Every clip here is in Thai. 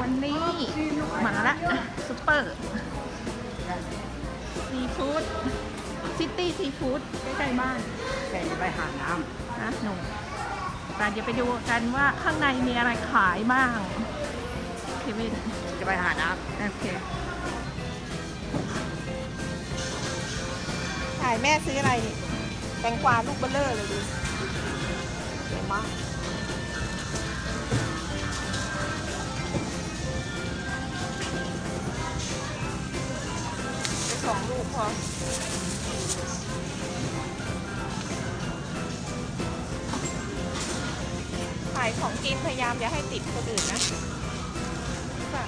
วันนี้มาละซุปเปอร์ซีฟู้ดซิตี้ซีฟู้ดใกล้ๆบ้านแกจะไปหาน้นะหนูแต่จะไปดูกันว่าข้างในมีอะไรขายบ้างเควินำจะไปหาน้โอเคถ่ายแม่ซื้ออะไรนี่แตงกวาลูกเบลเลอร์เลยดูเก๋มาก ขายของกินพยายามอย่าให้ติดคนอื่นนะค่ะ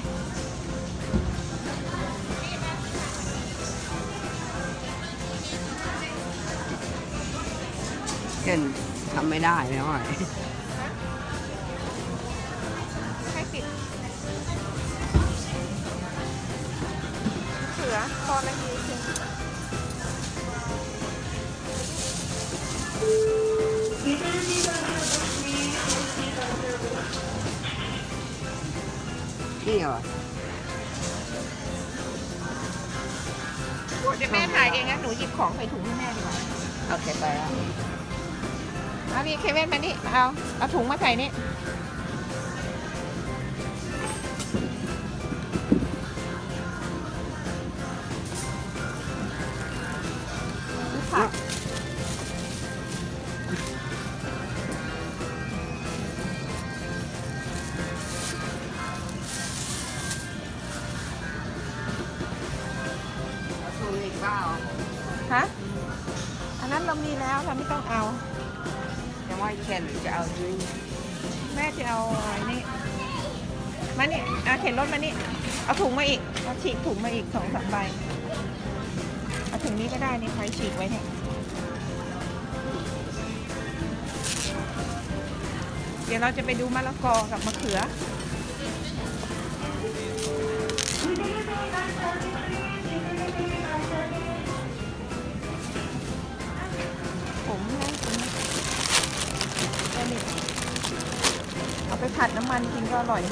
ำเช่นทำไม่ได้ไม่ไหวให้ติดเสือตอนละยี่สิบ นี่เหรอเดี๋ยวแม่ถ่ายเองนะหนูหยิบของใส่ถุงให้แม่ดีกว่าโอเคไปแล้วเอานี่เคเว่นมานี่เอาเอาถุงมาใส่นี่ ฮะ อันนั้นเรามีแล้วเราไม่ต้องเอายังว่าเช่นจะเอาด้วยแม่จะเอาอะไรนี่มานี่เอาเข็นรถมานี่ เอาถุงมาอีก เอาฉีกถุงมาอีกสองสามใบ เอาถุงนี้ก็ได้นี่ใครฉีกไว้เนี่ย เดี๋ยวเราจะไปดูมะละกอกับมะเขือ ผัดน้ำมันกินก็อร่อย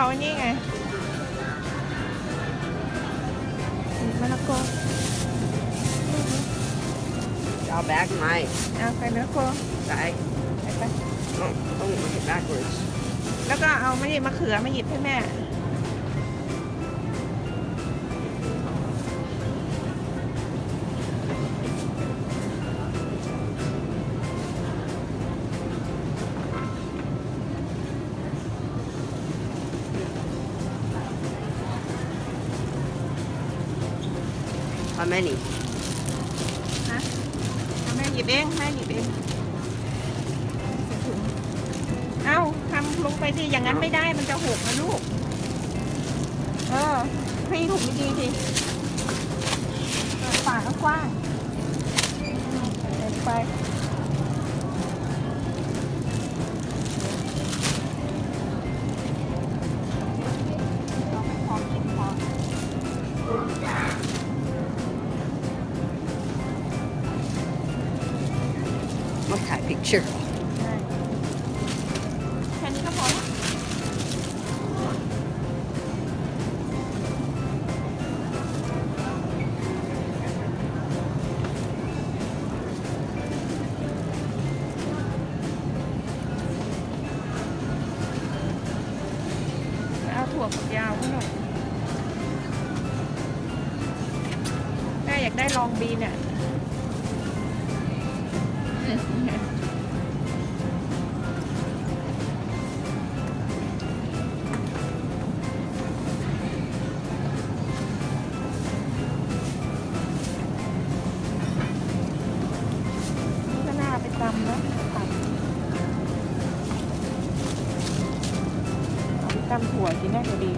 เอาอันนี้ไงนี่มะละกอจะเอาแบกไหมเอาไปมะละกอใช่ไปไป ต้องต้องมาเก็บ backwards แล้วก็เอามาหยิบมะเขือมาหยิบให้แม่ บเองแม่หยิบเองใส่ถุงเอาทำลงไปดิอย่างนั้นไม่ได้มันจะหกนะลูก เออให้ถุงดีๆสิเปิดปากกว้างๆอืมใส่ไป picture แค่นี้ก็พอแล้วเอาถั่วฝักยาวให้หน่อยแม่อยากได้ลองบีเนี่ยนี่ก็น่าไปตำนะ ตำถั่วกินได้ก็ดี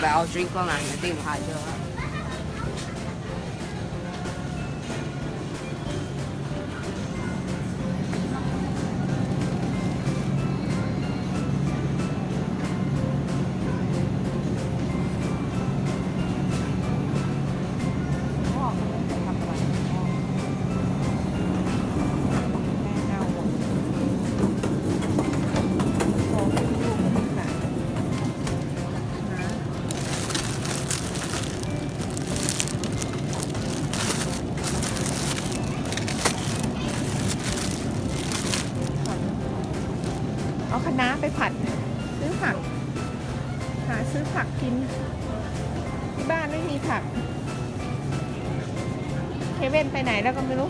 不要军 I'll 定的话就 หาซื้อผักกิน ที่บ้านไม่มีผักเคเว่นไปไหนแล้วก็ไม่รู้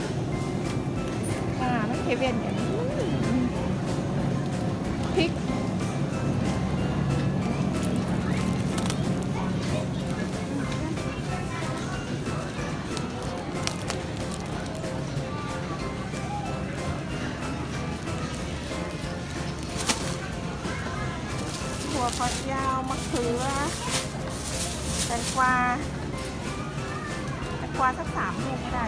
อ่าไม่เคเว่นอย่างพริก ถั่วฝักยาวมะเขือแตงกวาแตงกวาสักสามลูกก็ได้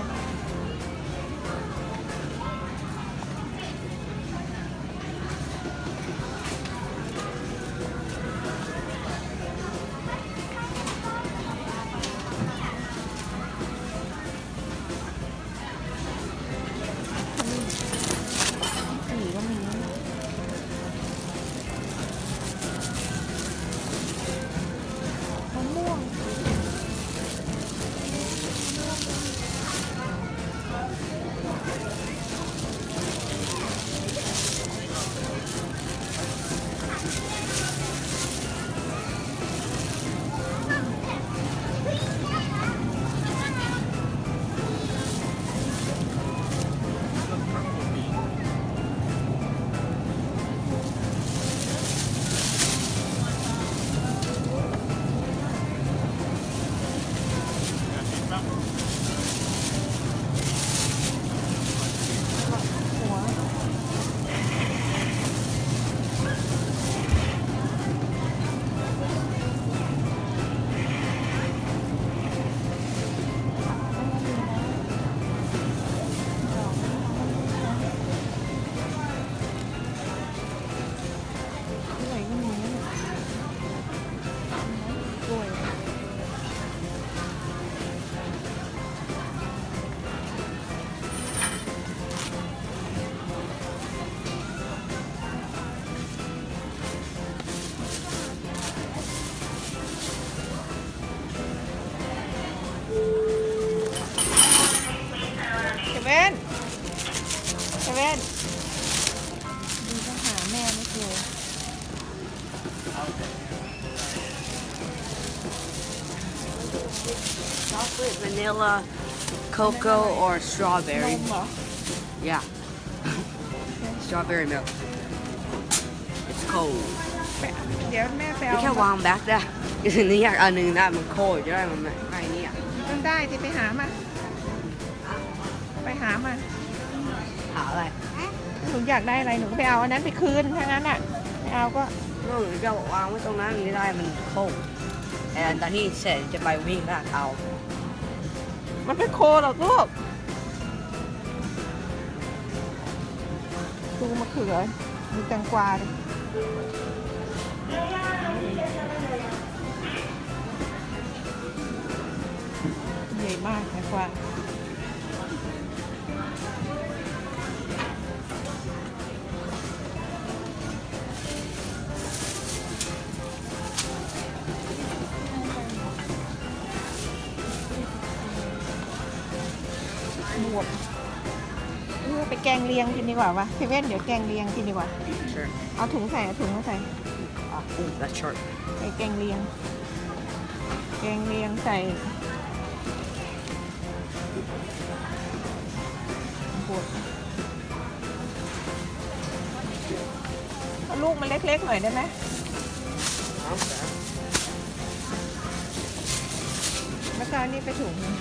นดูต้องหาแม่ไม่เจอ Chocolate, vanilla, cocoa, or น strawberry. มเหรอ Yeah. strawberry milk. It's cold. แปะเดี๋ยวแม่ไปนี่เอาแค่วางแบ็คได้นี่อยากอันหนึ่งได้มันโคตรจะได้มันไม่ไม่เนี่ยต้องได้ที่ไปหามา ไปหามา หาอะไรหนูอยากได้อะไรหนูก็ไปเอาอันนั้นไปคืนถ้างั้นอะไม่เอาก็ก็หนูจะวางไว้ตรงนั้นไม่ได้มันโคตรแต่ตอนที่เสร็จจะไปวิ่งลาดเอา มันเป็นโคหรอกลูกดูมะเขือมีแตงกวาดิใหญ่มากแตงกวา เลียงกินดีกว่าวะเซเว่นเดี๋ยวแกงเลียงกินดีกว่า Sure. เอาถุงใส่เอาถุงมาใส่ Ah, ooh, that's sharp. ใส่แกงเลียง แกงเลียงใส่บวกเอาลูกมันเล็กๆหน่อยได้ไหม Okay. แล้วก็เอานี่ไปถุงหนึ่ง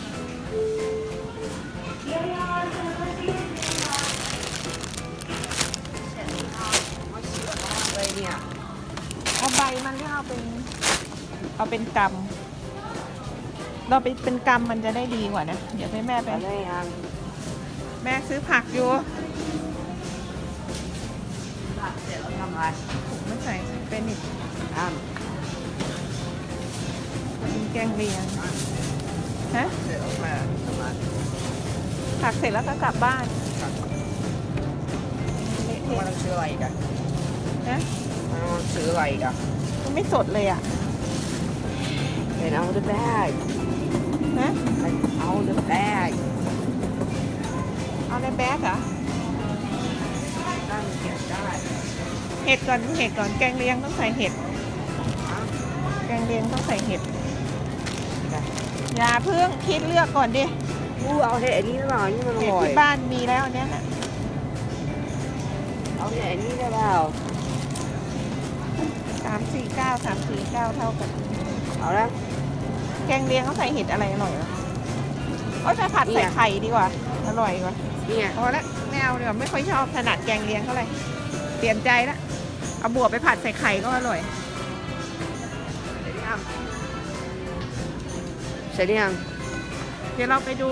เอาใบมันที่เอาเป็นเอาเป็นกำเราไปเป็นกำมันจะได้ดีกว่านะ เดี๋ยวให้แม่ไป อะไรยังแม่ซื้อผักอยู่ตัดเสร็จแล้วทำอะไรถุงมาใส่เป็นอีกอ้ามเป็นแกงเลียงฮะเสร็จแล้วมาทำอะไรผักเสร็จแล้วก็กลับบ้านครับเละมันเทะต้องซื้ออะไรอีกอะนะมันต้องซื้ออะไรอีกอะมัน ไม่สดเลยอะเป็นเอา the bag ฮะเอา the bag เอาในแบ็กเหรอตั้งเก็บได้เห็ดก่อนเห็ดก่อนแกงเลียงต้องใส่เห็ดอ้าวแกงเลียงต้องใส่เห็ดอย่าเพิ่งคิดเลือกก่อนดิอู้เอาเห็ดอันนี้หรือเปล่านี่มันอเห็ดร่อยที่บ้านมีแล้วอันเนี้ยน่ะเอาเห็ดอันนี้ได้เปล่า สามสี่เก้าสามสี่เก้าเท่ากันเอาละแกงเลียงเขาใส่เห็ดอะไรอร่อยวะโอ้ยไปผัดเนี่ใส่ยไข่ดีกว่า อร่อยกว่าเนี่ยพอละไม่เอาดีกว่าไม่ค่อยชอบถนัดแกงเลียงเท่าไหร่เปลี่ยนใจละเอาบวบไปผัดใส่ไข่ก็อร่อยเสร็จหรือยังเดี๋ยวเราไปดู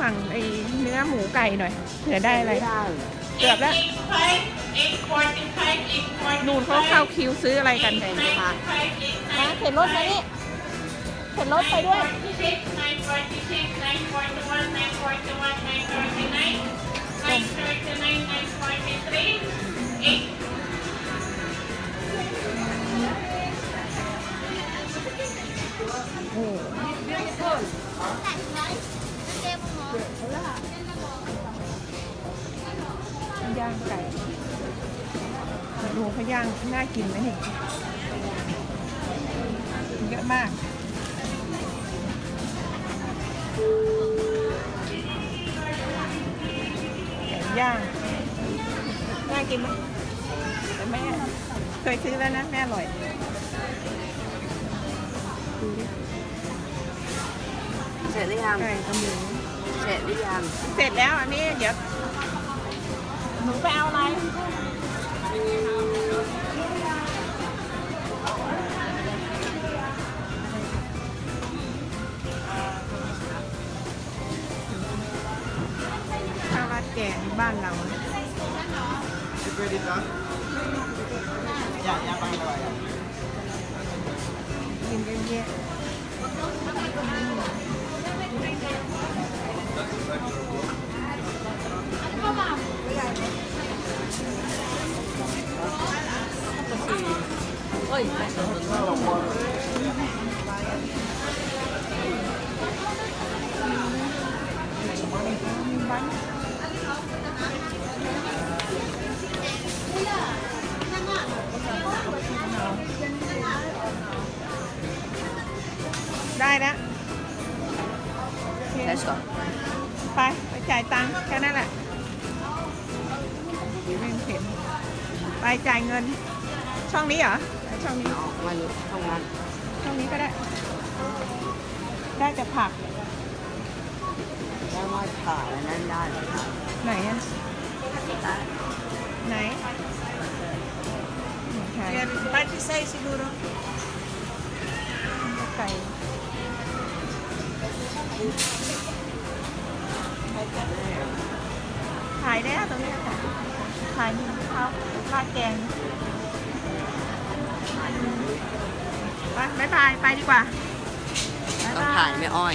ฝั่งไอ้เนื้อหมูไก่หน่อยเผื่อได้อะไรม่เกือบแล้ว นู่นเขาเข้าคิวซื้ออะไรกันเต็มมามาเข็นรถมานี่เข็นรถไปด้วยโอ้ย่างไก่ดู เขาย่างน่ากินไหมนี่เยอะมากไก่ย่างน่ากินไหมแต่แม่เคยซื้อแล้วนะแม่อร่อยดูดิเสร็จหรือยังไก่กับหมูเสร็จหรือยังเสร็จแล้วอันนี้เดี๋ยวหนูไปเอาอะไร แกงบ้านเราอะ Ya, ya pakai doa ya. กินเยอะแยะบ้าน งิน ช่องนี้เหรอไปช่องนี้เอามันทำงานช่องนี้ก็ได้ ได้แต่ผักแล้วมาถ่ายอันนั้นได้เลยครับไหนอะไหนไหน Pati saya siguro. ไก่ขายได้ตรงนี้ค่ะขายข้าวราดแกงไปบ๊ายบายไปดีกว่า ต้องถ่ายไม่อ้อย